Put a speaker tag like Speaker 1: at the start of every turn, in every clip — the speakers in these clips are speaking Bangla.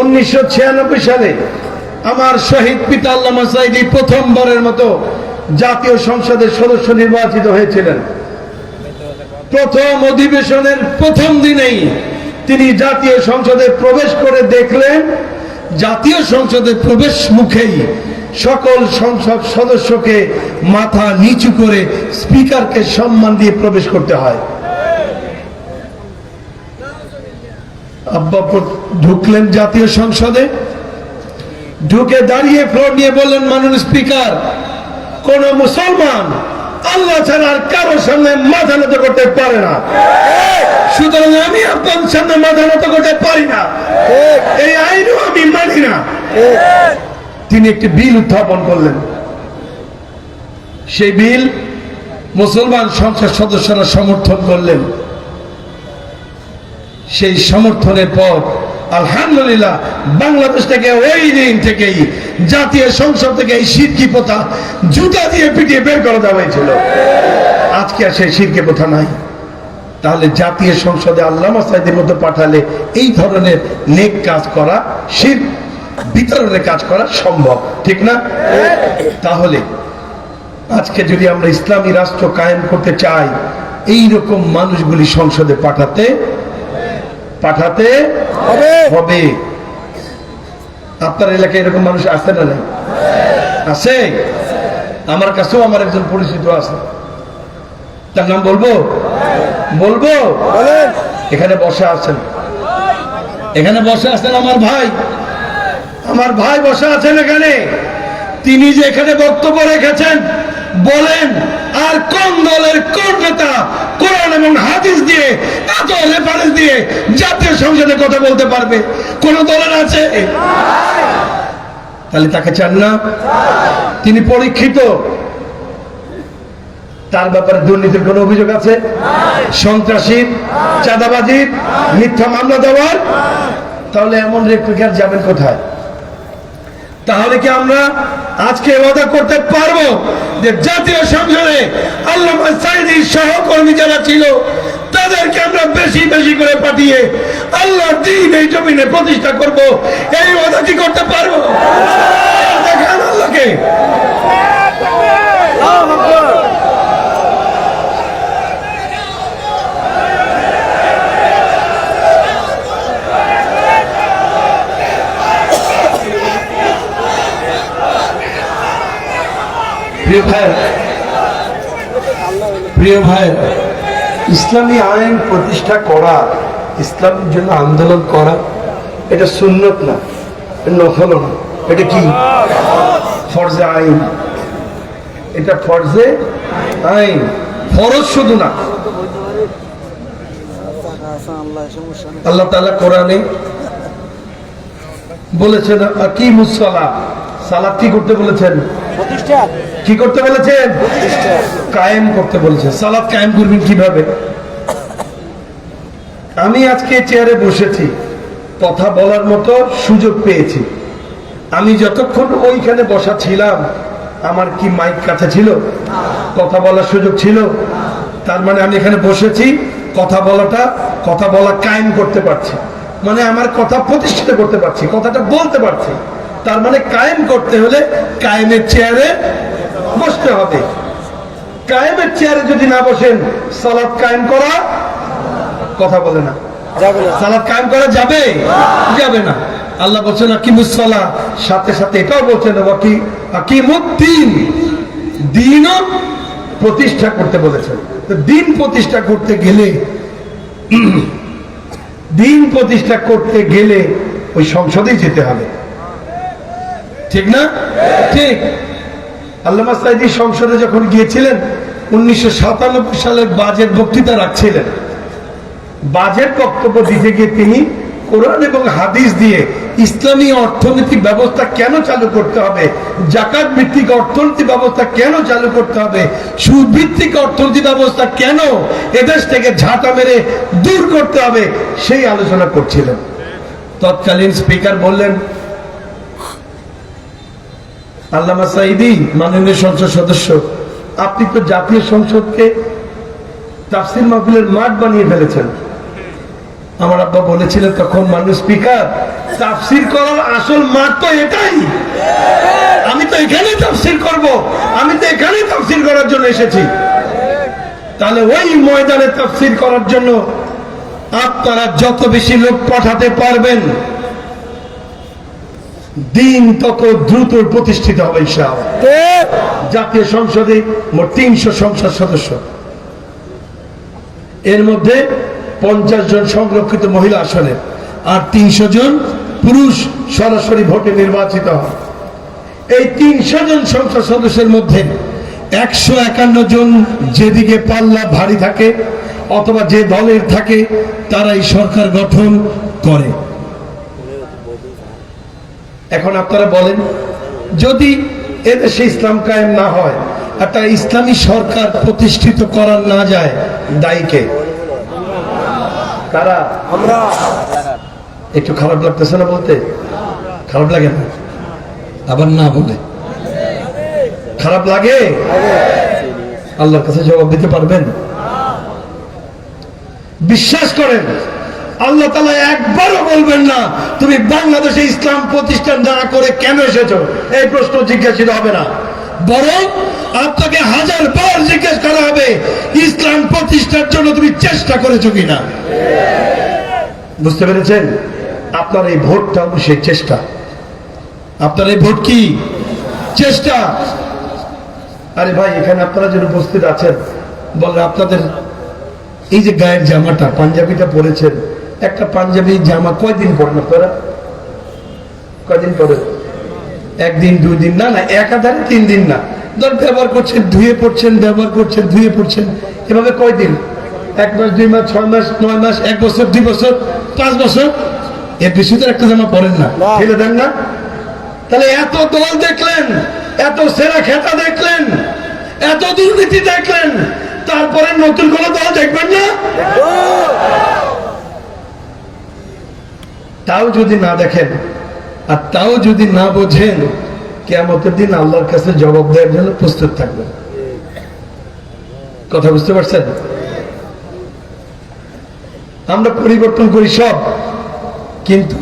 Speaker 1: উনিশশো ছিয়ানব্বই সালে আমার শহীদ পিতা আল্লামা সাইদি প্রথমবারের মতো জাতীয় সংসদের সদস্য নির্বাচিত হয়েছিলেন। প্রথম অধিবেশনের প্রথম দিনেই তিনি জাতীয় সংসদে প্রবেশ করে দেখলেন, জাতীয় সংসদে প্রবেশ মুখেই সকল সংসদ সদস্যকে মাথা নিচু করে স্পিকারকে সম্মান দিয়ে প্রবেশ করতে হয়। আব্বা ঢুকলেন জাতীয় সংসদে। ঢুকে দাঁড়িয়ে ফ্লোর নিয়ে বললেন, মাননীয় স্পিকার কোন মুসলমান আল্লাহ ছাড়া আর কারোর সামনে মাথা নত করতে পারে না। সুতরাং আমি আপনার সামনে মাথা নত করতে পারি না। এই আইনও আমি মানি না। তিনি একটি বিল উত্থাপন করলেন। সেই বিল মুসলমান সংসদ সদস্যরা সমর্থন করলেন। সেই সমর্থনের পর, আলহামদুলিল্লাহ, বাংলাদেশ থেকে ওই দিন থেকেই জাতীয় সংসদ থেকে এই সিরকি প্রথা জুতা দিয়ে পিটিয়ে বের করে দেওয়া হয়েছিল। আজকে আর সেই সিরকি প্রথা নাই। তাহলে জাতীয় সংসদে আল্লাহ সাইদের মধ্যে পাঠালে এই ধরনের নেক কাজ করা শির বিতরণের কাজ করা সম্ভব, ঠিক না? তাহলে আজকে যদি আমরা ইসলামী রাষ্ট্র কায়েম করতে চাই এই রকম মানুষগুলি সংসদে পাঠাতে পাঠাতে
Speaker 2: হবে।
Speaker 1: আপনার এলাকায় এরকম মানুষ আছে না নাই? আছে? আমার কাছেও আমার একজন পরিচিত আছে। তার নাম বলব? বলব? এখানে বসে আছেন। এখানে বসে আছেন আমার ভাই। আমার ভাই বসে আছেন এখানে। তিনি যে এখানে বক্তব্য রেখেছেন বলেন আর কোন দলের কোন নেতা কোরআন এবং হাদিস দিয়ে এত রেফারেন্স দিয়ে জাতীয় সংসদে কথা বলতে পারবে। কোন দলের আছে? তাহলে তাকে চান না? তিনি পরীক্ষিত। তার ব্যাপারে দুর্নীতির কোন অভিযোগ আছে? সন্ত্রাসীর চাঁদাবাজির মিথ্যা মামলা দেওয়ার? তাহলে এমন রেপ্লিকার যাবেন কোথায়? তাহলে কি আমরা আজকে ওয়াদা করতে পারব যে জাতীয় সংসদে আল্লাহ সহকর্মী যারা ছিল, তাদেরকে আমরা বেশি বেশি করে পাঠিয়ে আল্লাহ দিন এই জমিনে প্রতিষ্ঠা করব। এই ওয়াদা কি করতে পারব দেখান আল্লাহকে প্রিয় ভাই প্রিয় ভাই, ইসলামী আইন প্রতিষ্ঠা করা, ইসলামের জন্য আন্দোলন করা, এটা সুন্নত না নফল না, এটা কি? ফরজে আইন। এটা ফরজে আইন। ফরজ শুধু না।
Speaker 2: আল্লাহ নেই
Speaker 1: কোরআনে বলেছেন কি মুসলা সালাত কি করতে বলেছেন? কি করতে কায়েম করতে বলেছে সালাদ কায়েম করবেন কীভাবে? আমি আজকে চেয়ারে বসেছি। কথা বলার মতো সুযোগ পেয়েছি। আমি যতক্ষণ ওইখানে বসা ছিলাম, আমার কি মাইক কাছে ছিল? কথা বলার সুযোগ ছিল? তার মানে আমি এখানে বসেছি, কথা বলাটা, কথা বলা কায়েম করতে পারছি। মানে আমার কথা প্রতিষ্ঠিত করতে পারছি, কথাটা বলতে পারছি। তার মানে কায়েম করতে হলে কায়েমের চেয়ারে বসতে হবে। কায়েমের চেয়ারে যদি না বসেন সালাদ কায়েম করা কথা বলে না। সালাদ কায়েম করা যাবে? যাবে না। আল্লাহ বলছেন আকিমুসলা সাথে সাথে এটাও বলছেন ওয়াকি আকিমুদ্দিন। দিনও প্রতিষ্ঠা করতে বলেছেন। তো দিন প্রতিষ্ঠা করতে গেলে দিন প্রতিষ্ঠা করতে গেলে ওই সংসদেই যেতে হবে। ঠিক না? ঠিক। আল্লামা সাইদি সংসদে যখন গিয়েছিলেন, উনিশশো সাতানব্বই সালের বাজেট বক্তৃতা রাখছিলেন। বাজেট বক্তব্য দিতে গিয়ে তিনি কোরআন এবং হাদিস দিয়ে ইসলামী অর্থনৈতিক ব্যবস্থা কেন চালু করতে হবে, জাকাত ভিত্তিক অর্থনৈতিক ব্যবস্থা কেন চালু করতে হবে, সুদ ভিত্তিক অর্থনৈতিক ব্যবস্থা কেন এদেশ থেকে ঝাঁটা মেরে দূর করতে হবে, সেই আলোচনা করছিলেন। তৎকালীন স্পিকার বললেন আল্লামা সাইদি, মাননীয় সংসদ সদস্য, আপনি তো জাতীয় সংসদকে তাফসির মাহফিলের মাঠ বানিয়ে ফেলেছেন। আমার আব্বা বলেছিলেন তখন স্পিকার, তাফসির করার আসল মাঠ তো এটাই। আমি তো এখানেই তাফসির করব। আমি তো এখানেই তাফসির করার জন্য এসেছি। তাহলে ওই ময়দানে তাফসির করার জন্য আপনারা যত বেশি লোক পাঠাতে পারবেন দিন তত দ্রুত প্রতিষ্ঠিত হবে
Speaker 2: ঠিক
Speaker 1: জাতীয় সংসদে মোট তিনশো সংসদ সদস্য। এর মধ্যে পঞ্চাশ জন সংরক্ষিত মহিলা আসনে আর তিনশো জন পুরুষ সরাসরি ভোটে নির্বাচিত হয়। এই তিনশো জন সংসদ সদস্যের মধ্যে একশো একান্ন জন যেদিকে পাল্লা ভারী থাকে অথবা যে দলের থাকে তারাই সরকার গঠন করে। এখন আপনারা বলেন যদি এদেশে ইসলাম কায়েম না হয় একটা ইসলামী সরকার প্রতিষ্ঠিত করা না যায় দায়ীকে কারা?
Speaker 2: আমরা।
Speaker 1: একটু খারাপ লাগতেছে না বলতে? খারাপ লাগে না? আবার না বলে? খারাপ লাগে? আল্লাহর কাছে জবাব দিতে পারবেন? বিশ্বাস করেন। আল্লাহ তালা একবারও বলবেন না, তুমি বাংলাদেশে ইসলাম প্রতিষ্ঠান না করে কেন এসেছ? এই প্রশ্ন জিজ্ঞাসিত হবে না। বরং আপনাকে হাজার বার জিজ্ঞেস করা হবে, ইসলাম প্রতিষ্ঠার জন্য তুমি চেষ্টা করেছ কিনা? বুঝতে পেরেছেন? আপনার এই ভোটটা সেই চেষ্টা। আপনার এই ভোট কি? চেষ্টা। আরে ভাই, এখানে আপনারা যে উপস্থিত আছেন বলেন আপনাদের এই যে গায়ের জামাটা, পাঞ্জাবিটা পরেছেন একটা পাঞ্জাবি জামা কয়দিন পরেন আপনারা কয়দিন পরে একদিন দুই দিন না না একাধারে তিন দিন না। ধর ব্যবহার করছেন ধুয়ে পড়ছেন ব্যবহার করছেন ধুয়ে পড়ছেন। এভাবে কয়দিন? এক মাস দুই মাস ছয় মাস নয় মাস এক বছর দুই বছর পাঁচ বছর? এর বেশি তো একটা জামা পরেন না।
Speaker 2: না।
Speaker 1: ফেলে দেন না। তাহলে এত দল দেখলেন এত সেরা খেতা দেখলেন এত দুর্নীতি দেখলেন তারপরে নতুন কোন দল দেখবেন না? তাও যদি না দেখেন আর তাও যদি না বোঝেন কেমতের দিন আল্লাহর কাছে জবাব দেওয়ার জন্য প্রস্তুত থাকবেন। কথা বুঝতে পারছেন? আমরা পরিবর্তন করি সব, কিন্তু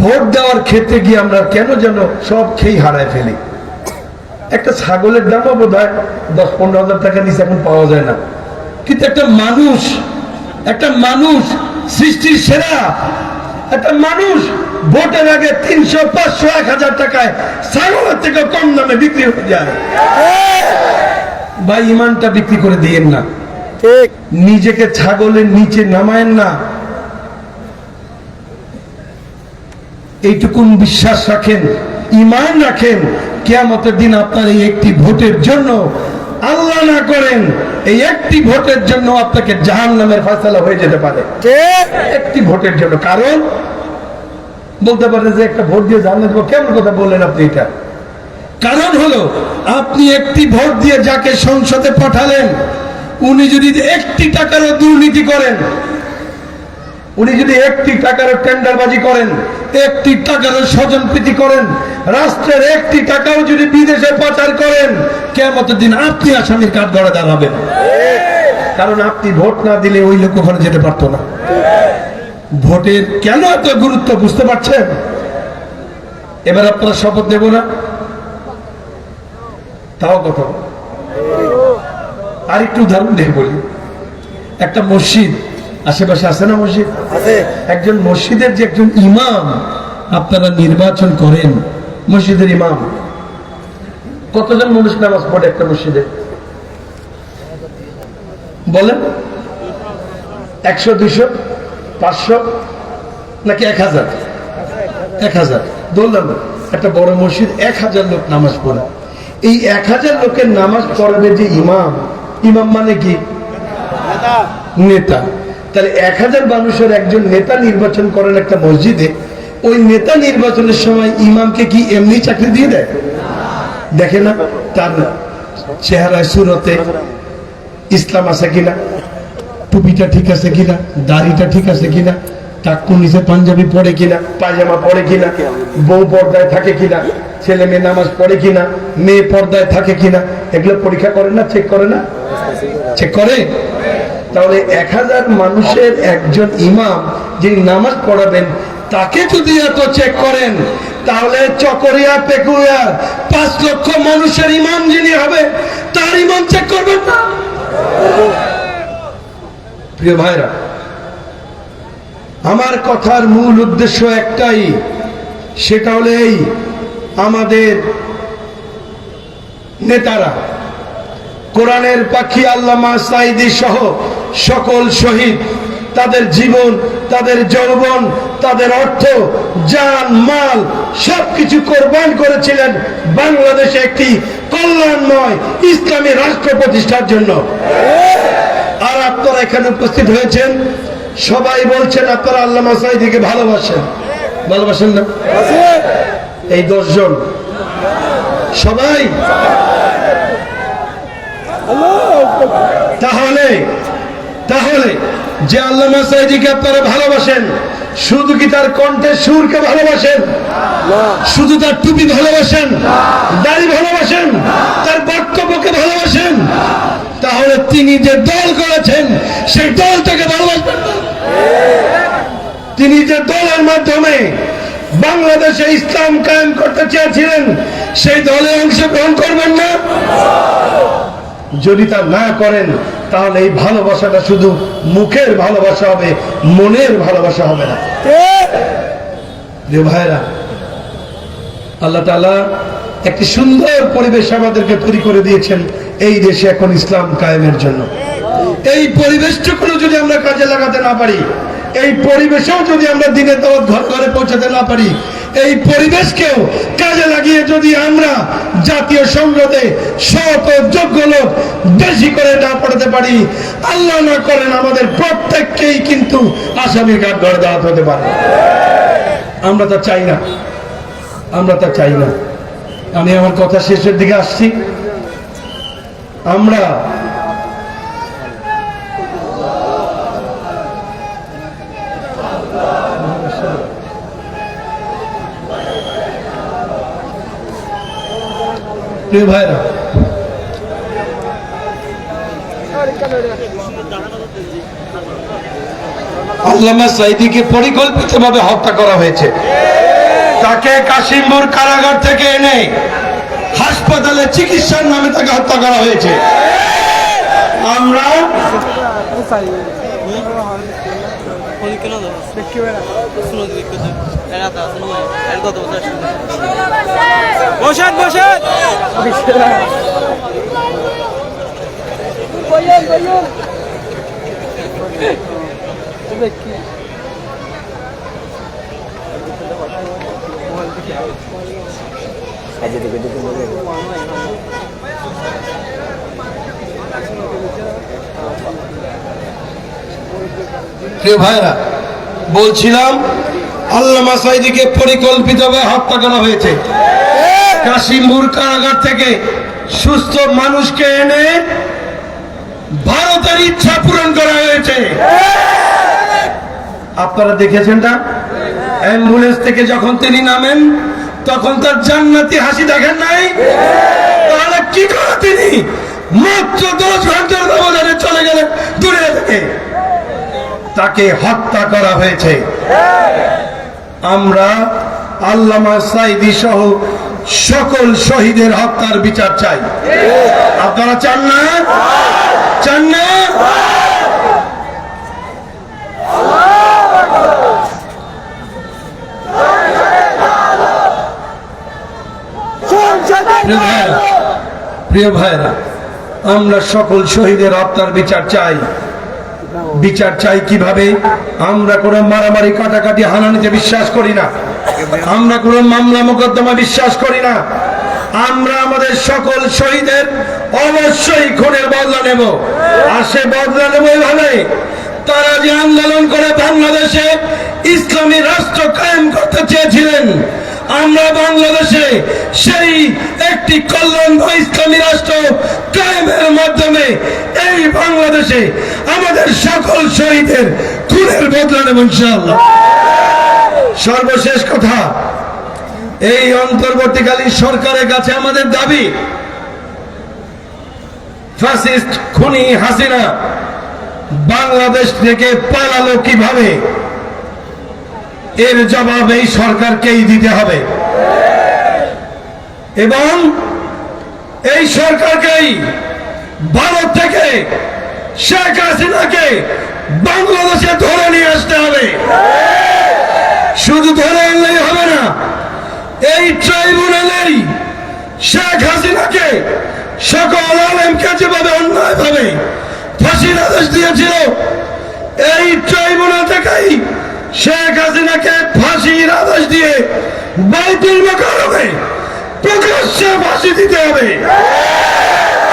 Speaker 1: ভোট দেওয়ার ক্ষেত্রে গিয়ে আমরা কেন যেন সব খেয়ে হারায় ফেলি? একটা ছাগলের দামও বোধ হয় দশ পনেরো হাজার টাকা নিচে এখন পাওয়া যায় না। কিন্তু একটা মানুষ একটা মানুষ সৃষ্টির সেরা একটা মানুষ ভোটের আগে তিনশো পাঁচশো এক হাজার টাকায় ছাগলের থেকে কম দামে বিক্রি হয়ে যায়। ভাই ইমানটা বিক্রি করে দিয়েন না। নিজেকে ছাগলের নিচে নামায়েন না। এইটুকুন বিশ্বাস রাখেন ইমান রাখেন। কেয়ামতের দিন আপনার এই একটি ভোটের জন্য আল্লাহ না করেন এই একটি ভোটের জন্য আপনাকে জাহান নামের ফয়সালা হয়ে যেতে পারে। একটি ভোটের জন্য। কারণ বলতে পারে যে একটা ভোট দিয়ে জাহান নামে কেমন কথা বললেন আপনি এটা? কারণ হলো আপনি একটি ভোট দিয়ে যাকে সংসদে পাঠালেন উনি যদি একটি টাকারও দুর্নীতি করেন উনি যদি একটি টাকার টেন্ডারবাজি করেন, একটি টাকার স্বজন প্রীতি করেন, রাষ্ট্রের একটি টাকাও যদি বিদেশে পাচার করেন কেমন দিন আপনি আসামির কাঠ গড়ে দাঁড়াবেন কারণ আপনি ভোট না দিলে ওই লোক ওখানে যেতে পারতো না। ভোটের কেন এত গুরুত্ব বুঝতে পারছেন? এবার আপনারা শপথ দেব না? তাও কথা আর একটু উদাহরণ দিয়ে বলি। একটা মসজিদ আশেপাশে আছে না মসজিদ? একজন মসজিদের যে একজন ইমাম আপনারা নির্বাচন করেন মসজিদের ইমাম। কতজন মানুষ নামাজ পড়ে একটা মসজিদে? বলেন। একশো দুইশো পাঁচশো নাকি এক হাজার? এক হাজার। বললাম একটা বড় মসজিদ এক হাজার লোক নামাজ পড়ে। এই এক হাজার লোকের নামাজ পড়বে যে ইমাম ইমাম মানে কি? নেতা। তাহলে এক হাজার মানুষের একজন নেতা নির্বাচন করেন একটা মসজিদে ওই নেতা নির্বাচনের সময় ইমামকে কি এমনি চাকরি দিয়ে দেয়? দেখে না? তার চেহারায়, সুরতে ইসলাম আছে কিনা? টুপিটা ঠিক আছে কিনা? দাড়িটা ঠিক আছে কিনা? টাক্কু নিচে পাঞ্জাবি পড়ে কিনা? পায়জামা পড়ে কিনা? বউ পর্দায় থাকে কিনা? ছেলে মেয়ে নামাজ পড়ে কিনা? মেয়ে পর্দায় থাকে কিনা? এগুলো পরীক্ষা করে না? চেক করে না? চেক করে? তাহলে এক হাজার মানুষের একজন ইমাম যিনি নামাজ পড়াবেন, তাকে যদি এত চেক করেন, তাহলে চকরিয়া পেকুয়া পাঁচ লক্ষ মানুষের ইমাম যিনি হবে, তার ইমাম চেক করবেন না। প্রিয় ভাইরা, আমার কথার মূল উদ্দেশ্য একটাই, সেটা হলো এই, আমাদের নেতারা, কোরআনের পাখি আল্লামা সাইদি সহ সকল শহীদ, তাদের জীবন, তাদের যৌবন, তাদের অর্থ, জান, মাল, সবকিছু কোরবান করেছিলেন বাংলাদেশে একটি কল্যাণময় ইসলামী রাষ্ট্র প্রতিষ্ঠার জন্য। আর আপনারা এখানে উপস্থিত হয়েছেন, সবাই বলছেন আপনারা আল্লাহ সাইদিকে ভালোবাসেন। ভালোবাসেন না? এই দশজন। সবাই? তাহলে তাহলে যে আল্লামা সাইদিকে আপনারা ভালোবাসেন শুধু কি তার কণ্ঠের সুরকে ভালোবাসেন? শুধু তার টুপি ভালোবাসেন? দাড়ি ভালোবাসেন? তার বক্তব্যকে ভালোবাসেন? তাহলে তিনি যে দল করেছেন সেই দলটাকে ভালোবাসবেন তিনি যে দলের মাধ্যমে বাংলাদেশে ইসলাম কায়েম করতে চেয়েছিলেন সেই দলে অংশগ্রহণ করবেন না। যদি তা না করেন তাহলে এই ভালোবাসাটা শুধু মুখের ভালোবাসা হবে মনের ভালোবাসা হবে না। ভাইরা আল্লাহ তালা একটি সুন্দর পরিবেশ আমাদেরকে তৈরি করে দিয়েছেন এই দেশে এখন ইসলাম কায়েমের জন্য। এই পরিবেশটুকুনো যদি আমরা কাজে লাগাতে না পারি এই পরিবেশেও যদি আমরা দিনে তরত ঘর ঘরে পৌঁছাতে না পারি এই পরিবেশকেও কাজে লাগিয়ে যদি আমরা জাতীয় সংসদে শত যোগ্য লোক বেশি করে না পড়াতে পারি, আল্লাহ না করেন আমাদের প্রত্যেককেই কিন্তু আসামির কাঠ ঘরে দাঁড়াতে হতে পারে। আমরা তা চাই না। আমরা তা চাই না। আমি আমার কথা শেষের দিকে আসছি। আমরা প্রিয় ভাইরা আল্লামা সাইদিকে পরিকল্পিতভাবে হত্যা করা হয়েছে। তাকে কাশিমপুর কারাগার থেকে এনে হাসপাতালে চিকিৎসার নামে তাকে হত্যা করা হয়েছে। আমরা
Speaker 3: বসেন বসেন।
Speaker 1: প্রিয় ভাইরা বলছিলাম আল্লামা সাইদিকে পরিকল্পিতভাবে হত্যা করা হয়েছে। কাশিমপুর কারাগার থেকে সুস্থ মানুষকে এনে ভারতের ইচ্ছা পূরণ করা হয়েছে। আপনারা দেখেছেন না? অ্যাম্বুলেন্স থেকে যখন তিনি নামেন, তখন তার জান্নাতি হাসি দেখেন নাই? তাহলে কি করে তিনি মাত্র দশ ঘণ্টার ব্যবধানে চলে গেলেন দূরে থেকে? তাকে হত্যা করা হয়েছে। আমরা আল্লামা সাইদি সহ সকল শহীদের হত্যার বিচার চাই। আপনারা চান না? চান না? প্রিয় ভাইরা আমরা সকল শহীদের হত্যার বিচার চাই। বিচার চাই কীভাবে? আমরা কোনো মারামারি, কাটাকাটি হানানিতে বিশ্বাস করি না। আমরা কোনো মামলা, মোকদ্দমা বিশ্বাস করি না। আমরা আমাদের সকল শহীদের অবশ্যই খুনের বদলা নেব। আর সে বদলা নেব এইভাবে তারা যে আন্দোলন করে বাংলাদেশে ইসলামী রাষ্ট্র কায়েম করতে চেয়েছিলেন আমরা বাংলাদেশে সেই একটি কল্যাণ বা ইসলামী রাষ্ট্র কায়েমের মাধ্যমে এই বাংলাদেশে আমাদের সকল শহীদের খুনের বদলা নেব সর্বশেষ কথা, এই অন্তর্বর্তীকালীন সরকারের কাছে আমাদের দাবি ফ্যাসিস্ট খুনি হাসিনা বাংলাদেশ থেকে পালালো কীভাবে? এর জবাব এই সরকারকেই দিতে হবে। এবং এই সরকারকেই ভারত থেকে শেখ হাসিনাকে বাংলাদেশে ধরে নিয়ে আসতে হবে। শুধু ধরে আনলেই হবে না, এই ট্রাইব্যুনালেই শেখ হাসিনাকে সকল আলেমকে যেভাবে অন্যায়ভাবে ফাঁসির আদেশ দিয়েছিল, এই ট্রাইব্যুনাল থেকেই শেখ হাসিনাকে ফাঁসির আদেশ দিয়ে বাইতুল মোকারমে প্রকাশ্যে ফাঁসি দিতে হবে।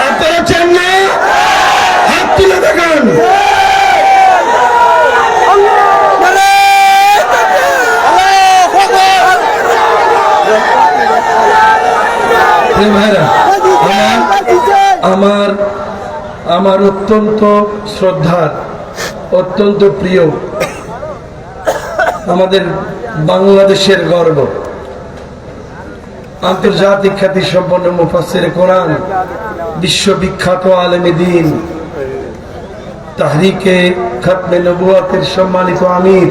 Speaker 1: আপনারা চান না? হাত তুলে দেখান। আমার আমার অত্যন্ত শ্রদ্ধার, অত্যন্ত প্রিয় আমাদের বাংলাদেশের গর্ব। আন্তর্জাতিক খ্যাতি সম্পন্ন মুফাসের কোরআন, বিশ্ববিখ্যাত আলেমে দিন। তাহরিকে খতমে নবুয়াতের সম্মানিত আমির।